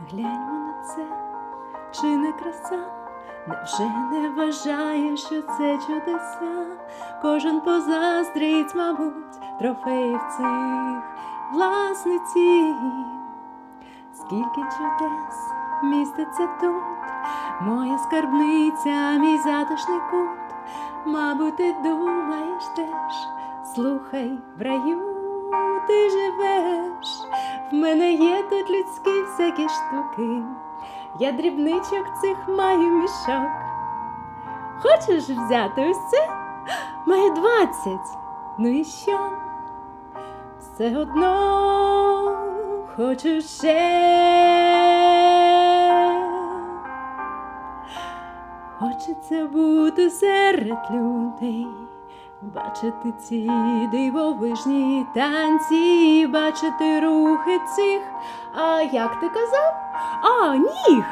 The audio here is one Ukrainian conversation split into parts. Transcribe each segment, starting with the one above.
Гляньмо на це, чи не краса, невже не вважає, що це чудеса? Кожен позаздрить, мабуть, трофеїв цих власниці. Скільки чудес міститься тут, моя скарбниця, мій затишний кут. Мабуть, ти думаєш теж, слухай, в раю ти живеш. В мене є людські всякі штуки. Я дрібничок цих маю мішок. Хочеш взяти ось це? Маю двадцять. Ну і що? Все одно хочу ще. Хочеться бути серед людей, бачити ці дивовижні танці, бачити рухи цих. А як ти казав? А, ніг!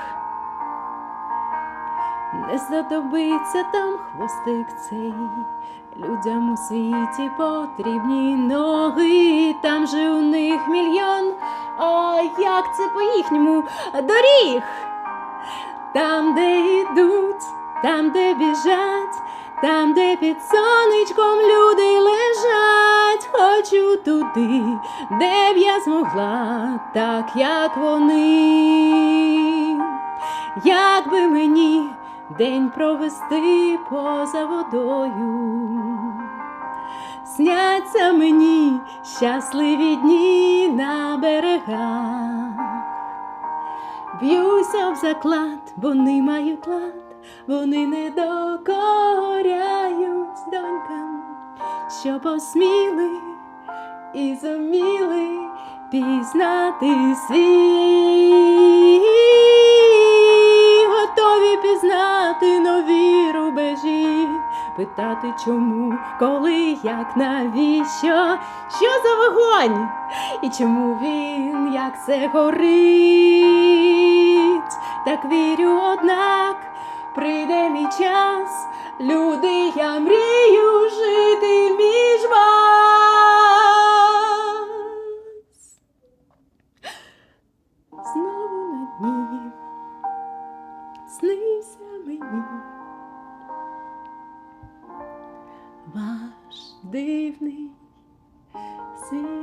Не знадобиться там хвостик цей. Людям у світі потрібні ноги, там же у них мільйон. А як це по-їхньому доріг? Там, де йдуть, там, де біжать, там, де під сонечком люди лежать, хочу туди, де б я змогла, так як вони, як би мені день провести поза водою. Сняться мені щасливі дні на берегах. Б'юся об заклад, вони мають лад, вони не докоряють донькам, що посміли і зуміли пізнати світ, готові пізнати нові рубежі, питати чому, коли, як, навіщо, що за вогонь? І чому він як це горить? Так вірю, однак прийде мій час, люди, я мрію жити між вас. Знову на дні снився мені ваш дивний світ.